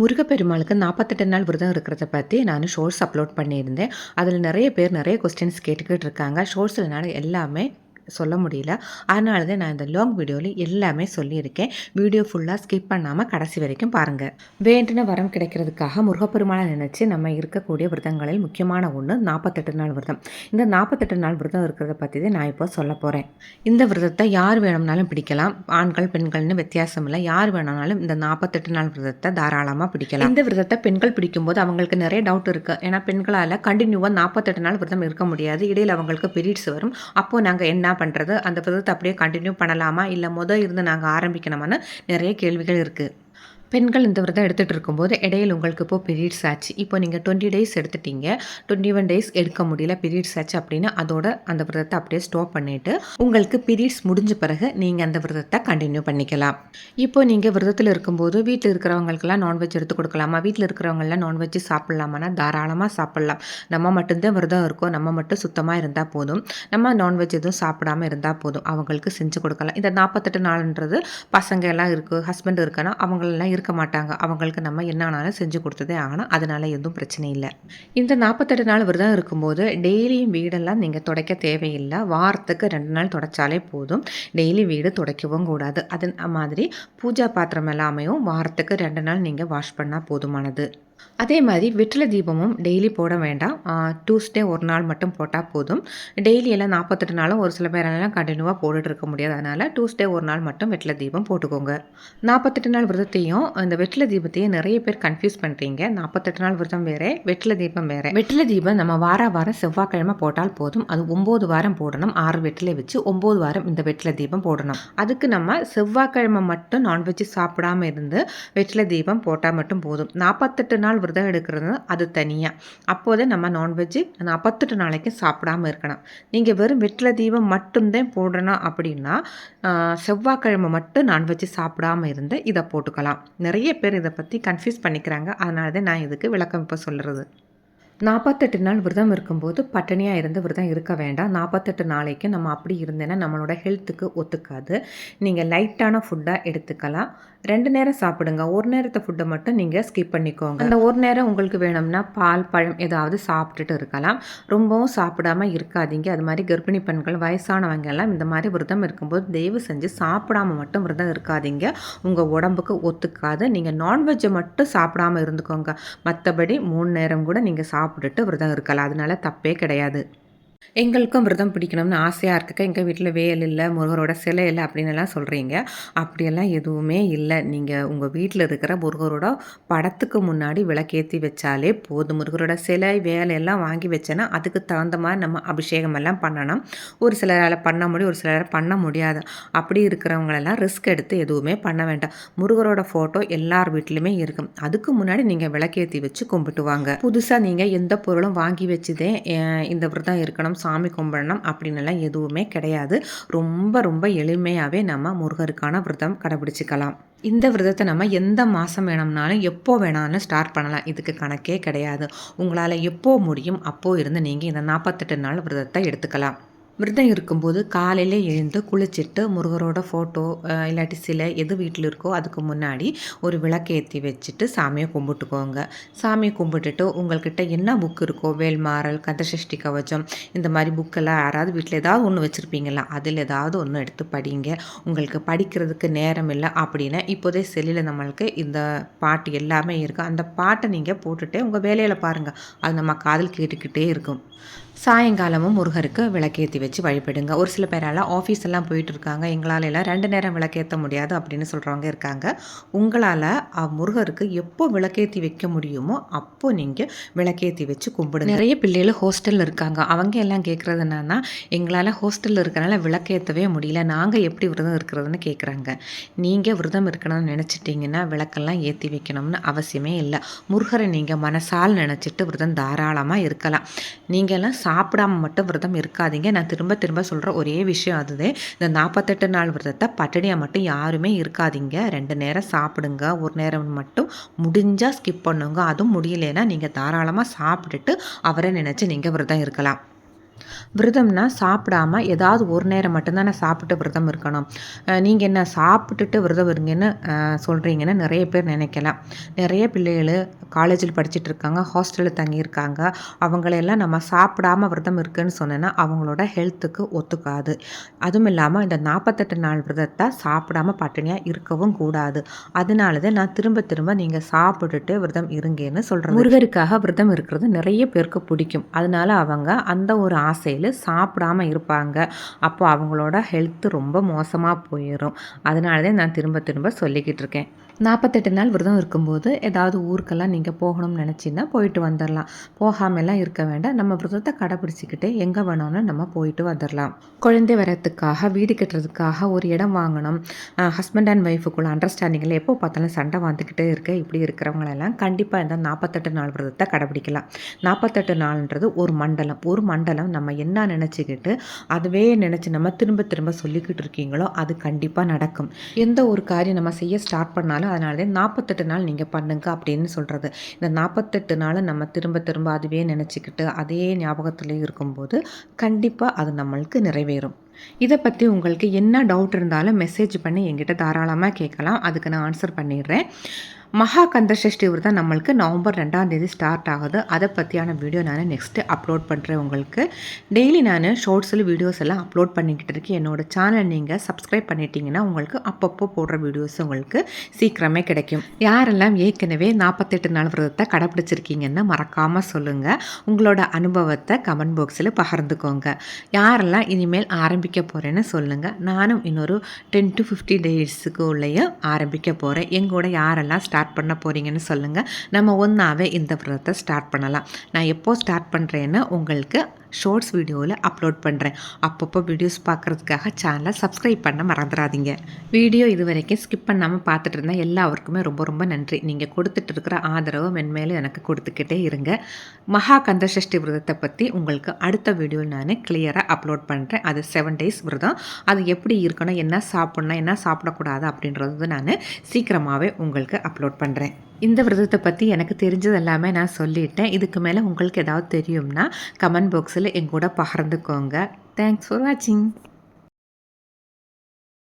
முருகப்பெருமாளுக்கு நாற்பத்தெட்டு நாள் விரதம் இருக்கிறத பற்றி நான் ஷோர்ஸ் அப்லோட் பண்ணியிருந்தேன். அதில் நிறைய பேர் நிறைய கொஸ்டின்ஸ் கேட்டுக்கிட்டு இருக்காங்க. ஷோர்ட்ஸில் நான் எல்லாமே சொல்ல முடியல. அதனால தான் நான் இந்த லாங் வீடியோவில் எல்லாமே சொல்லியிருக்கேன். வீடியோ ஃபுல்லாக ஸ்கிப் பண்ணாமல் கடைசி வரைக்கும் பாருங்கள் வேண்டின வரம் கிடைக்கிறதுக்காக முருகப்பெருமானை நினச்சி நம்ம இருக்கக்கூடிய விரதங்களில் முக்கியமான ஒன்று நாற்பத்தெட்டு நாள் விரதம். இந்த நாற்பத்தெட்டு நாள் விரதம் இருக்கிறத பற்றி தான் நான் இப்போ சொல்ல போகிறேன் இந்த விரதத்தை யார் வேணும்னாலும் பிடிக்கலாம். ஆண்கள் பெண்கள்னு வித்தியாசம் இல்லை. யார் வேணும்னாலும் இந்த நாற்பத்தெட்டு நாள் விரதத்தை தாராளமாக பிடிக்கலாம். இந்த விரதத்தை பெண்கள் பிடிக்கும்போது அவங்களுக்கு நிறைய டவுட் இருக்குது ஏன்னா பெண்களால் கண்டினியூவாக நாற்பத்தெட்டு நாள் விரதம் இருக்க முடியாது. இடையில் அவங்களுக்கு பீரியட்ஸ் வரும். அப்போது நாங்கள் என்ன பண்ணுறது அந்த விதத்தை அப்படியே கண்டினியூ பண்ணலாமா? இல்லை முதல் இருந்து நாங்கள் ஆரம்பிக்கணுமான்னு நிறைய கேள்விகள் இருக்குது பெண்கள் இந்த விரதம் எடுத்துகிட்டு இருக்கும்போது இடையில் உங்களுக்கு இப்போ பீரியட்ஸ் ஆச்சு. இப்போ நீங்கள் டுவெண்ட்டி டேஸ் எடுத்துட்டீங்க. டுவெண்ட்டி ஒன் டேஸ் எடுக்க முடியல பீரியட்ஸ் ஆச்சு அப்படின்னா அதோட அந்த விரதத்தை அப்படியே ஸ்டாப் பண்ணிவிட்டு உங்களுக்கு பீரியட்ஸ் முடிஞ்ச பிறகு நீங்கள் அந்த விரதத்தை கண்டினியூ பண்ணிக்கலாம். இப்போ நீங்கள் விரதத்தில் இருக்கும்போது வீட்டில் இருக்கிறவங்களுக்கெல்லாம் நான்வெஜ் எடுத்து கொடுக்கலாமா? வீட்டில் இருக்கிறவங்களாம் நான்வெஜ் சாப்பிட்லாமான்னா? தாராளமாக சாப்பிட்லாம். நம்ம மட்டும்தான் விரதம் இருக்கோம். நம்ம மட்டும் சுத்தமாக இருந்தால் போதும். நம்ம நான்வெஜ் எதுவும் சாப்பிடாம இருந்தால் போதும். அவங்களுக்கு செஞ்சு கொடுக்கலாம். இந்த நாற்பத்தெட்டு நாள்ன்றது பசங்க எல்லாம் இருக்குது ஹஸ்பண்ட் இருக்கனா அவங்களெல்லாம் இருக்கு மாட்டாங்க. அவங்களுக்கு நம்ம என்ன ஆனாலும் செஞ்சு கொடுத்ததே ஆகணும். அதனால் எதுவும் பிரச்சனை இல்லை. இந்த நாற்பத்தெட்டு நாள் விரதம் இருக்கும்போது டெய்லியும் வீடெல்லாம் நீங்கள் துடைக்க தேவையில்லை. வாரத்துக்கு ரெண்டு நாள் துடைச்சாலே போதும். டெய்லி வீடு துடைக்கவும் கூடாது. அது மாதிரி பூஜா பாத்திரம் எல்லாமையும் வாரத்துக்கு ரெண்டு நாள் நீங்கள் வாஷ் பண்ணால் போதுமானது. அதே மாதிரி வெற்றிலை தீபமும் டெய்லி போட வேண்டாம். டியூஸ்டே ஒரு நாள் மட்டும் போட்டால் போதும். டெய்லி எல்லாம் நாற்பத்தெட்டு நாளும் ஒரு சில பேரெல்லாம் கண்டினியூவாக போட்டுட்டு இருக்க முடியாது. அதனால் டியூஸ்டே ஒரு நாள் மட்டும் வெற்றிலை தீபம் போட்டுக்கோங்க. நாற்பத்தெட்டு நாள் விரதத்தையும் இந்த வெற்றிலை தீபத்தையும் நிறைய பேர் கன்ஃபியூஸ் பண்ணுறீங்க நாற்பத்தெட்டு நாள் விரதம் வேறு வெற்றிலை தீபம் வேறு. வெற்றிலை தீபம் நம்ம வார வாரம் செவ்வாய்க்கிழமை போட்டால் போதும். அது ஒம்பது வாரம் போடணும். ஆறு வெற்றிலை வச்சு ஒம்பது வாரம் இந்த வெற்றிலை தீபம் போடணும். அதுக்கு நம்ம செவ்வாய்க்கிழமை மட்டும் நான்வெஜ் சாப்பிடாம இருந்து வெற்றிலை தீபம் போட்டால் மட்டும் போதும். நாற்பத்தெட்டு நாள் விரதம் எடுக்கிறது அது தனியாக அப்போதே நம்ம நான்வெஜ்ஜு நாற்பத்தெட்டு நாளைக்கு சாப்பிடாமல் இருக்கணும். நீங்கள் வெறும் வெற்றில தீபம் மட்டும்தான் போடணும் அப்படின்னா செவ்வாய்க்கிழமை மட்டும் நான்வெஜ்ஜு சாப்பிடாமல் இருந்து இதை போட்டுக்கலாம். நிறைய பேர் இதை பற்றி கன்ஃபியூஸ் பண்ணிக்கிறாங்க. அதனால தான் நான் இதுக்கு விளக்கம் இப்போ சொல்கிறது நாற்பத்தெட்டு நாள் விரதம் இருக்கும்போது பட்டினியாக இருந்து விரதம் இருக்க வேண்டாம். நாற்பத்தெட்டு நாளைக்கு நம்ம அப்படி இருந்தேன்னா நம்மளோட ஹெல்த்துக்கு ஒத்துக்காது. நீங்கள் லைட்டான ஃபுட்டாக எடுத்துக்கலாம். ரெண்டு நேரம் சாப்பிடுங்க. ஒரு நேரத்தை ஃபுட்டை மட்டும் நீங்கள் ஸ்கிப் பண்ணிக்கோங்க. அந்த ஒரு நேரம் உங்களுக்கு வேணும்னா பால் பழம் ஏதாவது சாப்பிட்டுட்டு இருக்கலாம். ரொம்பவும் சாப்பிடாம இருக்காதீங்க. அது மாதிரி கர்ப்பிணி பெண்கள் வயசானவங்க எல்லாம் இந்த மாதிரி விரதம் இருக்கும்போது தயவு செஞ்சு சாப்பிடாம மட்டும் விரதம் இருக்காதீங்க. உங்கள் உடம்புக்கு ஒத்துக்காது. நீங்கள் நான்வெஜ்ஜை மட்டும் சாப்பிடாம இருந்துக்கோங்க. மற்றபடி மூணு நேரம் கூட நீங்கள் சாப்பிட்டுட்டு விரதம் இருக்கலாம். அதனால தப்பே கிடையாது. எங்களுக்கும் விரதம் பிடிக்கணும்னு ஆசையாக இருக்குக்க. எங்கள் வீட்டில் வேல் இல்லை முருகரோட சிலை இல்லை அப்படின்னு எல்லாம் சொல்கிறீங்க அப்படியெல்லாம் எதுவுமே இல்லை. நீங்கள் உங்கள் வீட்டில் இருக்கிற முருகரோட படத்துக்கு முன்னாடி விளக்கேற்றி வச்சாலே போதும். முருகரோட சிலை வேலையெல்லாம் வாங்கி வச்சேன்னா அதுக்கு தகுந்த மாதிரி நம்ம அபிஷேகம் எல்லாம் பண்ணணும். ஒரு சிலரால் பண்ண முடியும் ஒரு சிலரால் பண்ண முடியாது. அப்படி இருக்கிறவங்களெல்லாம் ரிஸ்க் எடுத்து எதுவுமே பண்ண வேண்டாம். முருகரோட ஃபோட்டோ எல்லார் வீட்லேயுமே இருக்கும். அதுக்கு முன்னாடி நீங்கள் விளக்கேற்றி வச்சு கும்பிட்டு வாங்க புதுசாக நீங்கள் எந்த பொருளும் வாங்கி வச்சுதே இந்த விரதம் இருக்கணும். சாமி கும்பிடணும் அப்படின்னுலாம் எதுவுமே கிடையாது. ரொம்ப ரொம்ப எளிமையாகவே நம்ம முருகருக்கான விரதம் கடைபிடிச்சிக்கலாம். இந்த விரதத்தை நம்ம எந்த மாதம் வேணும்னாலும் எப்போ வேணாலும் ஸ்டார்ட் பண்ணலாம். இதுக்கு கணக்கே கிடையாது. உங்களால் எப்போ முடியும் அப்போது இருந்து நீங்கள் இந்த நாற்பத்தெட்டு நாள் விரதத்தை எடுத்துக்கலாம். விரதம் இருக்கும்போது காலையில் எழுந்து குளிச்சுட்டு முருகரோட ஃபோட்டோ இல்லாட்டி சிலை எது வீட்டில் இருக்கோ அதுக்கு முன்னாடி ஒரு விளக்கேற்றி வச்சுட்டு சாமியை கும்பிட்டுக்கோங்க. சாமியை கும்பிட்டுட்டு உங்கள்கிட்ட என்ன புக் இருக்கோ வேல்மாறல் கந்தசஷ்டி கவச்சம் இந்த மாதிரி புக்கெல்லாம் யாராவது வீட்டில் ஏதாவது ஒன்று வச்சுருப்பீங்களா அதில் ஏதாவது ஒன்று எடுத்து படிங்க. உங்களுக்கு படிக்கிறதுக்கு நேரம் இல்லை அப்படின்னா இப்போதே செல்லில் நம்மளுக்கு இந்த பாட்டு எல்லாமே இருக்குது அந்த பாட்டை நீங்கள் போட்டுகிட்டே உங்கள் வேலையில் பாருங்கள் அது நம்ம காதல் கேட்டுக்கிட்டே இருக்கும். சாயங்காலமும் முருகருக்கு விளக்கேற்றி வச்சு வழிபடுங்க. ஒரு சில பேரால் ஆஃபீஸ் எல்லாம் போயிட்டு இருக்காங்க எங்களால் எல்லாம் ரெண்டு நேரம் விளக்கேற்ற முடியாது அப்படின்னு சொல்கிறவங்க இருக்காங்க. உங்களால் முருகருக்கு எப்போ விளக்கேற்றி வைக்க முடியுமோ அப்போ நீங்கள் விளக்கேற்றி வச்சு கும்பிடுங்க. நிறைய பிள்ளைகள் ஹோஸ்டலில் இருக்காங்க. அவங்க எல்லாம் கேட்குறது என்னன்னா எங்களால் ஹோஸ்டலில் இருக்கிறனால விளக்கேற்றவே முடியல. நாங்கள் எப்படி விரதம் இருக்கிறதுன்னு கேட்குறாங்க நீங்கள் விரதம் இருக்கணும்னு நினச்சிட்டிங்கன்னா விளக்கெல்லாம் ஏற்றி வைக்கணும்னு அவசியமே இல்லை. முருகரை நீங்கள் மனசால் நினச்சிட்டு விரதம் தாராளமாக இருக்கலாம். நீங்கள்லாம் சாப்பிடாம மட்டும் விரதம் இருக்காதீங்க. நான் திரும்ப திரும்ப சொல்கிற ஒரே விஷயம் அதுதான் இந்த நாற்பத்தெட்டு நாள் விரதத்தை பட்டினியாக மட்டும் யாருமே இருக்காதீங்க. ரெண்டு நேரம் சாப்பிடுங்க. ஒரு நேரம் மட்டும் முடிஞ்சால் ஸ்கிப் பண்ணுங்க. அதுவும் முடியலைன்னா நீங்கள் தாராளமாக சாப்பிட்டுட்டு அவரை நினச்சி நீங்கள் விரதம் இருக்கலாம். விரதம்னா சாப்பிடாம ஏதாவது ஒரு நேரம் மட்டும்தான் நான் சாப்பிட்டு விரதம் இருக்கணும். நீங்கள் என்ன சாப்பிட்டுட்டு விரதம் இருங்கன்னு சொல்கிறீங்கன்னு நிறைய பேர் நினைக்கலாம். நிறைய பிள்ளைகள் காலேஜில் படிச்சுட்டு இருக்காங்க ஹாஸ்டலில் தங்கியிருக்காங்க. அவங்களையெல்லாம் நம்ம சாப்பிடாம விரதம் இருக்குன்னு சொன்னேன்னா அவங்களோட ஹெல்த்துக்கு ஒத்துக்காது. அதுவும் இல்லாமல் இந்த நாற்பத்தெட்டு நாள் விரதத்தை சாப்பிடாம பட்டினியாக இருக்கவும் கூடாது. அதனால தான் நான் திரும்ப திரும்ப நீங்கள் சாப்பிட்டுட்டு விரதம் இருங்கன்னு சொல்கிறேன் முருகருக்காக விரதம் இருக்கிறது நிறைய பேருக்கு பிடிக்கும். அதனால அவங்க அந்த ஒரு ஆசையில் சாப்பிடாம இருப்பாங்க. அப்போ அவங்களோட ஹெல்த்து ரொம்ப மோசமாக போயிடும் அதனால தான் நான் திரும்ப திரும்ப சொல்லிக்கிட்டு இருக்கேன். நாற்பத்தெட்டு நாள் விரதம் இருக்கும்போது ஏதாவது ஊருக்கெல்லாம் நீங்கள் போகணும்னு நினச்சின்னா போயிட்டு வந்துடலாம் போகாமலாம் இருக்க வேண்டாம். நம்ம விரதத்தை கடைப்பிடிச்சிக்கிட்டே எங்கே வேணும்னு நம்ம போயிட்டு வந்துடலாம் குழந்தை வரத்துக்காக வீடு கட்டுறதுக்காக ஒரு இடம் வாங்கணும். ஹஸ்பண்ட் அண்ட் ஒய்ஃபுக்குள்ள அண்டர்ஸ்டாண்டிங்கில் எப்போ பார்த்தாலும் சண்டை வந்துக்கிட்டே இருக்க. இப்படி இருக்கிறவங்களெல்லாம் கண்டிப்பாக இந்த நாற்பத்தெட்டு நாள் விரதத்தை கடைப்பிடிக்கலாம். நாற்பத்தெட்டு நாள்ன்றது ஒரு மண்டலம். ஒரு மண்டலம் நம்ம என்ன நினச்சிக்கிட்டு அதுவே நினச்சி நம்ம திரும்ப திரும்ப சொல்லிக்கிட்டு இருக்கீங்களோ அது கண்டிப்பாக நடக்கும். எந்த ஒரு காரியம் நம்ம செய்ய ஸ்டார்ட் பண்ணாலும் நாள் அதனால நாற்பத்தெட்டு நாள் நீங்கள் பண்ணுங்க அப்படின்னு சொல்கிறது இந்த நாற்பத்தெட்டு நாள் நம்ம திரும்ப திரும்ப அதுவே நினச்சிக்கிட்டு அதே ஞாபகத்தில் இருக்கும்போது கண்டிப்பாக அது நம்மளுக்கு நிறைவேறும். இதை பற்றி உங்களுக்கு என்ன டவுட் இருந்தாலும் மெசேஜ் பண்ணி என்கிட்ட தாராளமாக கேட்கலாம். அதுக்கு நான் ஆன்சர் பண்ணிடுறேன். மகா கந்த சஷ்டி விரதம் நம்மளுக்கு நவம்பர் ரெண்டாம் தேதி ஸ்டார்ட் ஆகுது. அதை பற்றியான வீடியோ நான் நெக்ஸ்ட்டு அப்லோட் பண்ணுறேன் உங்களுக்கு. டெய்லி நான் ஷார்ட்ஸில் வீடியோஸ் எல்லாம் அப்லோட் பண்ணிக்கிட்டு இருக்கேன். என்னோடய சேனல் நீங்கள் சப்ஸ்கிரைப் பண்ணிட்டீங்கன்னா உங்களுக்கு அப்பப்போ போடுற வீடியோஸ் உங்களுக்கு சீக்கிரமே கிடைக்கும். யாரெல்லாம் ஏற்கனவே நாற்பத்தெட்டு நாள் விரதத்தை கடைப்பிடிச்சிருக்கீங்கன்னு மறக்காமல் சொல்லுங்கள் உங்களோட அனுபவத்தை கமெண்ட் பாக்ஸில் பகிர்ந்துக்கோங்க. யாரெல்லாம் இனிமேல் ஆரம்பிக்க போகிறேன்னு சொல்லுங்கள் நானும் இன்னொரு டென் டு ஃபிஃப்டி டேஸுக்கு உள்ளேயும் ஆரம்பிக்க போகிறேன் எங்கூட யாரெல்லாம் ஸ்டார்ட் ஸ்டார்ட் பண்ண போகிறீங்கன்னு சொல்லுங்கள் நம்ம ஒன்றாவே இந்த விரதத்தை ஸ்டார்ட் பண்ணலாம். நான் எப்போது ஸ்டார்ட் பண்ணுறேன்னு உங்களுக்கு ஷார்ட்ஸ் வீடியோவில் அப்லோட் பண்ணுறேன் அப்பப்போ வீடியோஸ் பார்க்குறதுக்காக சேனலை சப்ஸ்கிரைப் பண்ண மறந்துடாதீங்க. வீடியோ இது வரைக்கும் ஸ்கிப் பண்ணாமல் பார்த்துட்டு இருந்தால் எல்லாருக்குமே ரொம்ப ரொம்ப நன்றி. நீங்கள் கொடுத்துட்டு இருக்கிற ஆதரவு மென்மேலும் எனக்கு கொடுத்துக்கிட்டே இருங்க. மகா கந்த சஷ்டி விரதத்தை பற்றி உங்களுக்கு அடுத்த வீடியோ நான் கிளியராக அப்லோட் பண்ணுறேன் அது செவன் டேஸ் விரதம். அது எப்படி இருக்கணும் என்ன சாப்பிட்ணும் என்ன சாப்பிடக்கூடாது அப்படின்றது நான் சீக்கிரமாகவே உங்களுக்கு அப்லோட் பண்ணுறேன் இந்த விரதத்தை பற்றி எனக்கு தெரிஞ்சது எல்லாமே நான் சொல்லிட்டேன். இதுக்கு மேலே உங்களுக்கு ஏதாவது தெரியும்னா கமெண்ட் பாக்ஸில் எங்கூட பகிர்ந்துக்கோங்க. தேங்க்ஸ் ஃபார் வாட்சிங்